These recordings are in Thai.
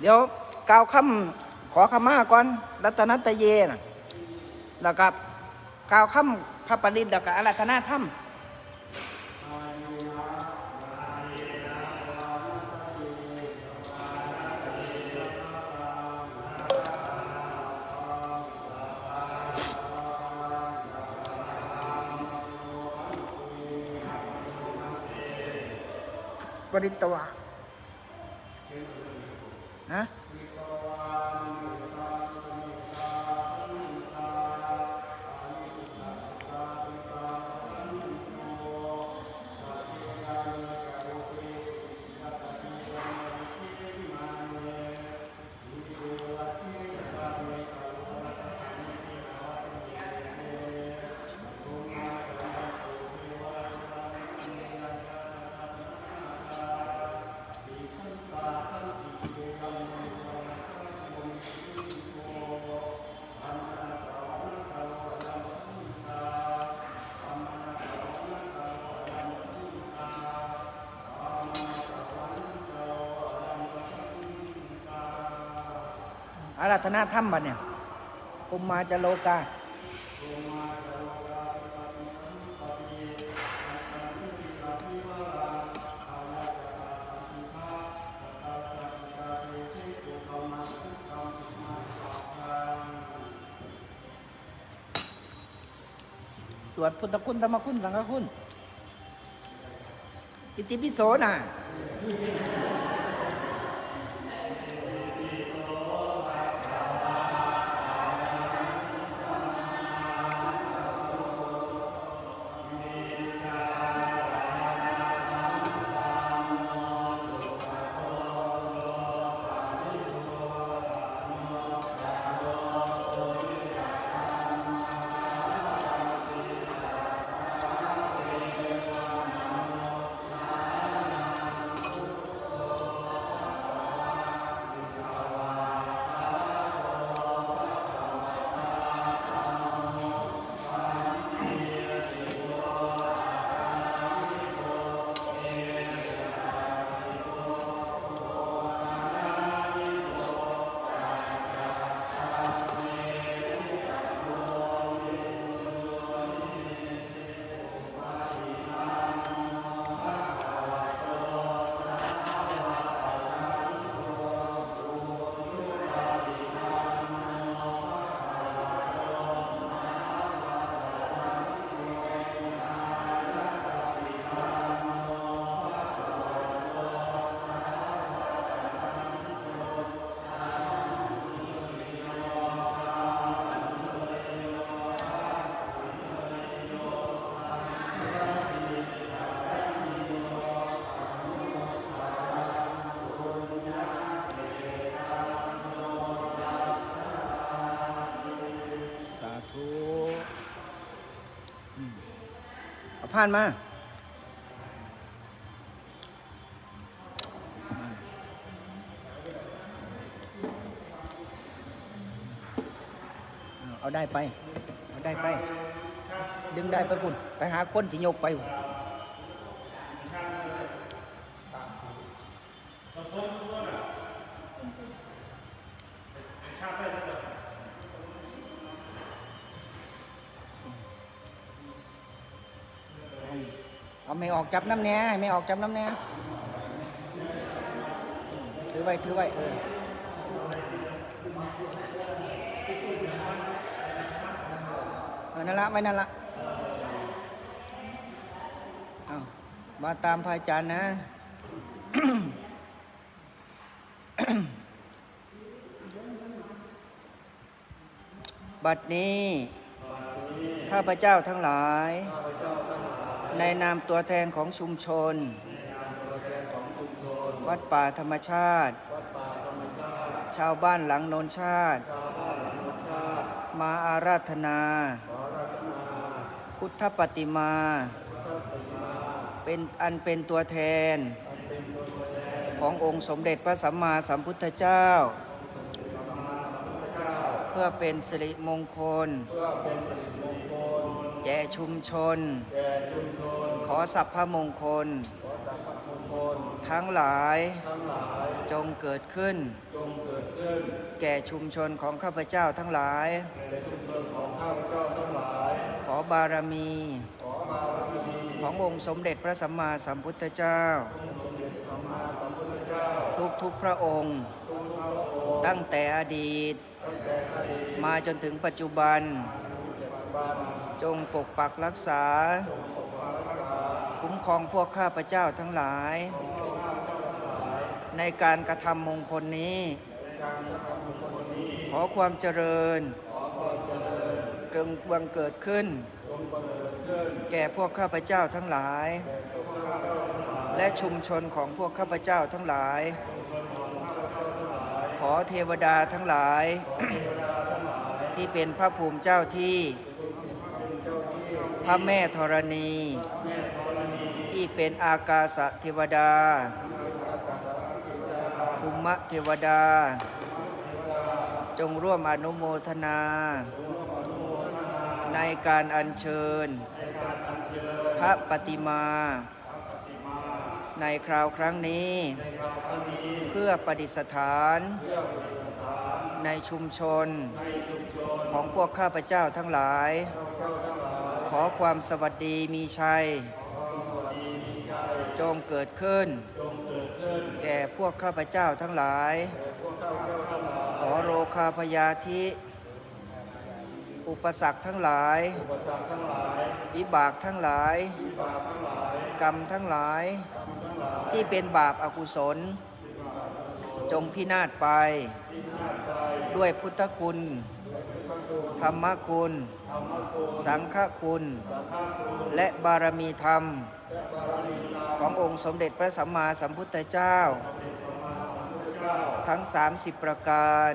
เดี๋ยวกล่าวคำขอขมาก่อนรัตนัตเยนะแล้วก็กล่าวคำพระปริตแล้วก็อารัธนาธรรมปริตวะ นะ อารัธนาธรรมบัดเนี่ยอุมมาจะโลกาสวดพุทธคุณธรรมคุณสังฆคุณ อิติปิโสน่ะ ผ่านมาเอาได้ไป เอาได้ไป ดึงได้ไปคุณ ไปหาคนที่ยกไป เอาไม่ออกจับน้ำแหน่ไม่ออกจับน้ำแหน่ถือไว้ถือไว้เออเออนั่นละไว้นั่นละเอามาตามพระอาจารย์นะบัดนี้ ข้าพเจ้าทั้งหลาย ในนามตัวแทนของชุมชน วัดป่าธรรมชาติ ชาวบ้านหลังโนนชาติ มาอาราธนา พุทธปฏิมา เป็นอันเป็นตัวแทน ขององค์สมเด็จพระสัมมาสัมพุทธเจ้า เพื่อเป็นสิริมงคล แก่ชุมชน ขอสัพพมงคล ทั้งหลายจงเกิดขึ้น แก่ชุมชนของข้าพเจ้าทั้งหลาย ขอบารมี ขององค์สมเด็จพระสัมมาสัมพุทธเจ้า ทุกทุกๆพระองค์ ตั้งแต่อดีต มาจนถึงปัจจุบัน จงปกปักรักษา คุ้มครองพวกข้าพเจ้าทั้งหลาย ในการกระทำมงคลนี้ ขอความเจริญเกิงบังเกิดขึ้น แก่พวกข้าพเจ้าทั้งหลาย และชุมชนของพวกข้าพเจ้าทั้งหลาย ขอเทวดาทั้งหลาย ที่เป็นพระภูมิเจ้าที่ พระแม่ธรณี ที่เป็นอากาสเทวดา ภูมะเทวดา จงร่วมอนุโมทนา ในการอัญเชิญ พระปฏิมา ในคราวครั้งนี้ เพื่อประดิษฐานในชุมชนของพวกข้าพเจ้าทั้งหลาย ขอความสวัสดีมีชัย จงเกิดขึ้น แก่พวกข้าพเจ้าทั้งหลาย ขอโรคาพยาธิ อุปสรรคทั้งหลาย วิบากทั้งหลาย กรรมทั้งหลาย ที่เป็นบาปอากุศล จงพินาศไป ด้วยพุทธคุณ ธรรมคุณ สังฆคุณ และบารมีธรรม ขององค์สมเด็จพระสัมมาสัมพุทธเจ้า ทั้ง 30 ประการ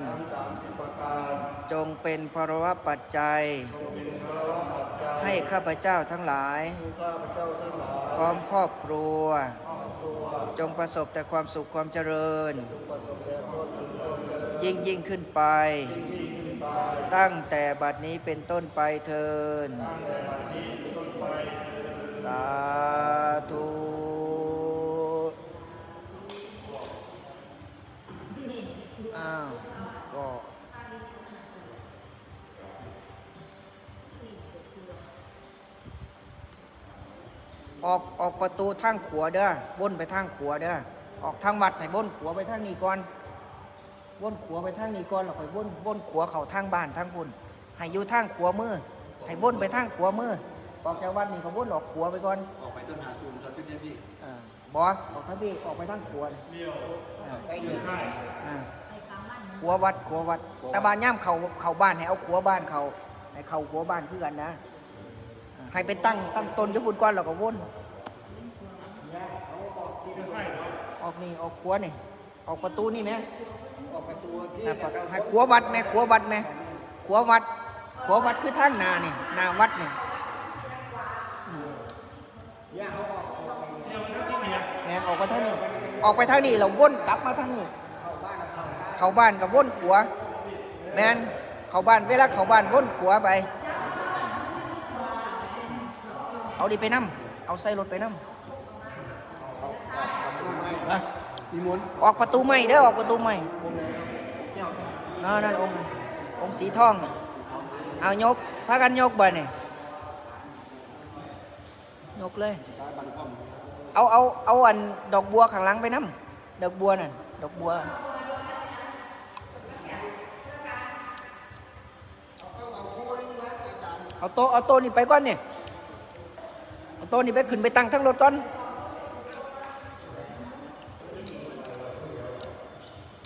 จงเป็นภรวะปัจจัย ให้ข้าพเจ้าทั้งหลาย พร้อมครอบครัว จงประสบแต่ความสุขความเจริญ ยิ่งยิ่งขึ้นไป ตั้งแต่บัดนี้เป็นต้นไปเทิน สาธุอ้าวก็ออกออกประตูทางขัวเด้อวนไปทางขัวเด้อออกทางวัดให้วนขัวไปทางนี้ก่อน วนขวาไปทางนี้ก่อนแล้วค่อยวนวนขวาเข้าทางบ้านทางพุ่นให้อยู่ทางขวามือให้วนไปทางขวามือออกจากวัดนี่ก็วนออกขวาไปก่อนออกไปต้นหาซูมครับที่นี่พี่อ่าบอสออกทางพี่ออกไปทางขวาอ่าอ่าขวาวัดขวาวัด แต่บ้านย่ามเขาเขาบ้านให้เอาขวาบ้านเขาให้เขาขวาบ้านคือกันนะอ่าให้ไปตั้งตั้งตนอยุบุญก่อนแล้วก็วนออกนี่ออกขวานี่ออกประตูนี่ไหม ออกประตูที่อ่าประให้ขวาวัดไหมขวาวัดไหมขวาวัดขวาวัดคือทางหนานี่หนาวัดนี่อืมแม่นออกไปทางนี้ ออกไปทางนี้เราวนกลับมาทางนี้ เข้าบ้านกับวนขวาแม่นเข้าบ้านเวลาเข้าบ้านวนขวาไป เอาดิไปนั่เอาใส่รถไปนั่นะ นิมนต์ออกประตูใหม่เด้อออกประตูใหม่นั่นนั่นองค์องค์สีทอง เอายกพากันยกบ่เนี่ยยกเลย เอาเอาเอาอันดอกบัวข้างหลังไปน้ำดอกบัวน่ะดอกบัวเอาโต๊ะเอาโต๊ะนี่ไปก่อนเนี่ยเอาโต๊ะนี่ไปขึ้นไปตั้งทั้งรถก่อน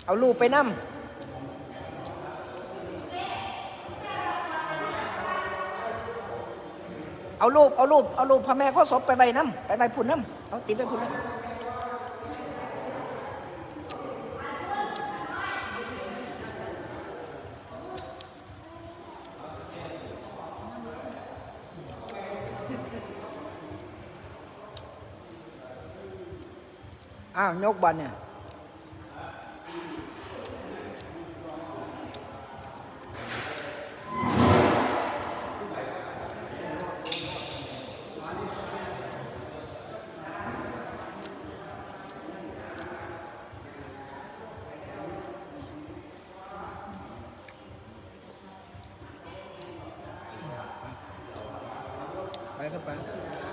เอาลูกไปนั่มเอารูปเอารูปเอารูปพระแม่ข้อศพไปไว้น้ำไปไว้พุ่นน้ำเอาติดไปพุ่นน้ำอ้าวยกบันเนี่ย ไปขึ้นไป